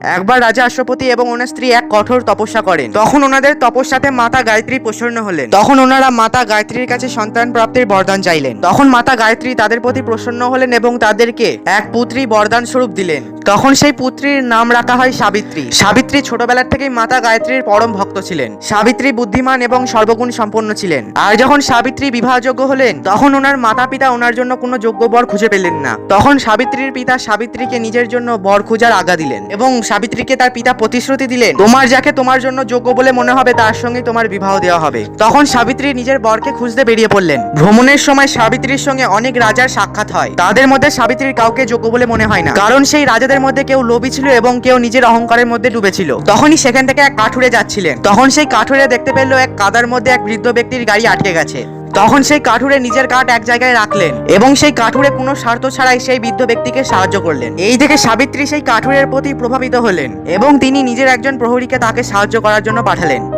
একবার রাজা অশ্বপতি এবং ওনার স্ত্রী এক কঠোর তপস্যা করেন। তখন ওনাদের তপস্যাতে মাতা গায়ত্রী প্রসন্ন হলেন। তখন ওনারা মাতা গায়ত্রীর কাছে সন্তান প্রাপ্তির বরদান চাইলেন। তখন মাতা গায়ত্রী তাদের প্রতি প্রসন্ন হলেন এবং তাদেরকে এক পুত্রী বরদান স্বরূপ দিলেন। তখন সেই পুত্রীর নাম রাখা হয় সাবিত্রী। সাবিত্রী ছোটবেলার থেকেই মাতা গায়ত্রীর পরম ভক্ত ছিলেন। সাবিত্রী বুদ্ধিমান এবং সর্বগুণ সম্পন্ন ছিলেন। আর যখন সাবিত্রী বিবাহযোগ্য হলেন, তখন ওনার মাতা পিতা ওনার জন্য কোনো যোগ্য বর খুঁজে পেলেন না। তখন সাবিত্রীর পিতা সাবিত্রীকে নিজের জন্য বর খোঁজার আজ্ঞা দিলেন এবং সাবিত্রীকে তার পিতা প্রতিশ্রুতি দিলেন, তোমার যাকে তোমার জন্য যোগ্য বলে মনে হবে, তার সঙ্গে তোমার বিবাহ দেওয়া হবে। তখন সাবিত্রী নিজের বরকে খুঁজতে বেরিয়ে পড়লেন। ভ্রমণের সময় সাবিত্রীর সঙ্গে অনেক রাজার সাক্ষাৎ হয়। তাদের মধ্যে সাবিত্রীর কাউকে যোগ্য বলে মনে হয় না। কারণ সেই রাজাদের মধ্যে কেউ লোভী ছিল এবং কেউ নিজের অহংকারের মধ্যে ডুবেছিল তখনই সেখান থেকে এক কাঠুরে যাচ্ছিলেন। তখন সেই কাঠুরে দেখতে পেল এক কাদার মধ্যে এক বৃদ্ধ ব্যক্তির গাড়ি আটকে গেছে। তখন সেই কাঠুরে নিজের কাঠ এক জায়গায় রাখলেন এবং সেই কাঠুরে কোনো স্বার্থ ছাড়াই সেই বৃদ্ধ ব্যক্তিকে সাহায্য করলেন। এই থেকে সাবিত্রী সেই কাঠুরের প্রতি প্রভাবিত হলেন এবং তিনি নিজের একজন প্রহরীকে তাকে সাহায্য করার জন্য পাঠালেন।